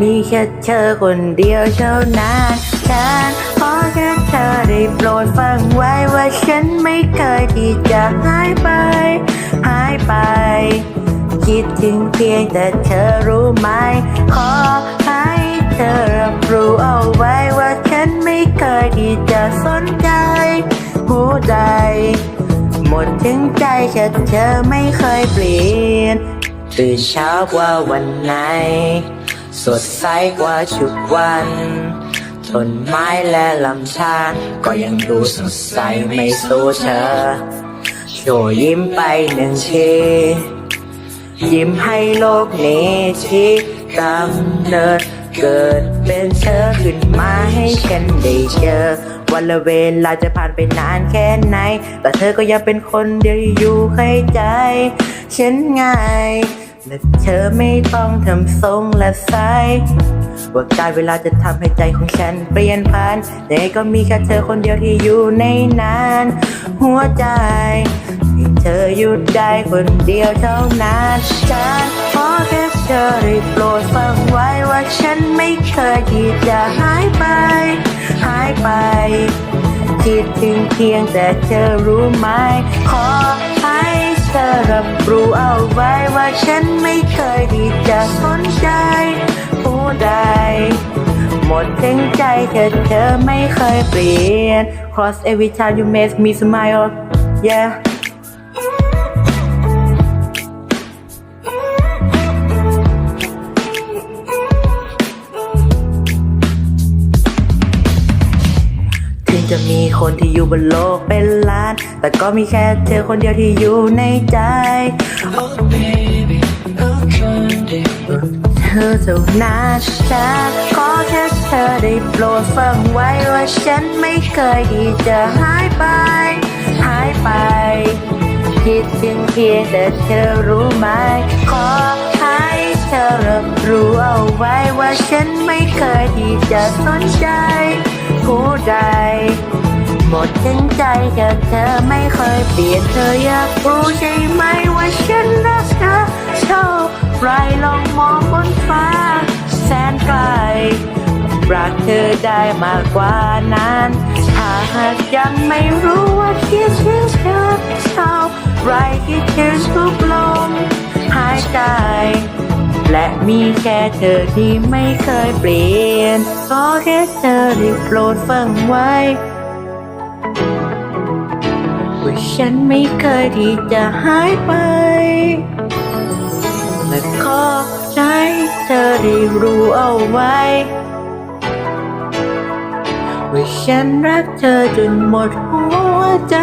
มีแค่เธอคนเดียวเท่านั้นฉันขอแค่เธอได้โปรดฟังไว้ว่าฉันไม่เคยที่จะหายไป หายไป คิดถึงเพียงแต่เธอรู้ไหม ขอให้เธอรับรู้เอาไว้ว่าฉันไม่เคยที่จะสนใจ หัวใจ หมดถึงใจแค่เธอไม่เคยเปลี่ยนตื่นเช้ากว่าวันไหน สดใสกว่าทุกวันต้นไม้และลำธารก็ยังดูสดใสไม่สู้เธอโชว์ยิ้มไปหนึ่งทียิ้มให้โลกนี้ที่กำเนิดเกิดเป็นเธอขึ้นมาให้ฉันได้เจอ วันละเวลาจะผ่านไปนานแค่ไหน แต่เธอก็ยังเป็นคนเดียวอยู่ให้ใจ ฉันง่าย และเธอไม่ต้องทำทรงและใสว่าการเวลาจะทำให้ใจของฉันเปลี่ยนพันแต่ก็มีแค่เธอคนเดียวที่อยู่ในนั้นหัวใจให้เธอหยุดได้คนเดียวเท่านั้นฉันขอแค่เธอได้โปรดฟังไว้ว่าฉันไม่เคยที่จะหายไป หายไป คิดถึงเพียงแต่เธอรู้ไหมขอ ฉันไม่เคยที่จะสนใจผู้ใด หมดทั้งใจแค่เธอไม่เคยเปลี่ยน Cross every time you make me smile yeah จะมีคนที่อยู่บนโลกเป็นล้าน แต่ก็มีแค่เธอคนเดียวที่อยู่ในใจ เธอเท่านั้นฉันขอแค่เธอได้โปรดฟังไว้ว่าฉันไม่เคยที่จะหายไป หายไป คิดถึงเพียงแต่เธอรู้ไหม ขอให้เธอรับรู้เอาไว้ว่าฉันไม่เคยที่จะสนใจผู้ใดหมดทั้งใจแค่เธอไม่เคยเปลี่ยนเธออยากรู้ใช่ไหมว่าฉันรักเธอเท่า ไรลองมองบนฟ้า แสนไกล รักเธอได้มากกว่านั้นถ้าหากยังไม่รู้ว่าคิดถึงเธอเท่าไรคิดถึงทุกลมหายใจ และมีแค่เธอที่ไม่เคยเปลี่ยนก็แค่เธอได้โปรดฟังไว้ว่าฉันไม่เคยที่จะหายไป ได้รู้เอาไว้ว่าฉันรักเธอจนหมดหัวใจ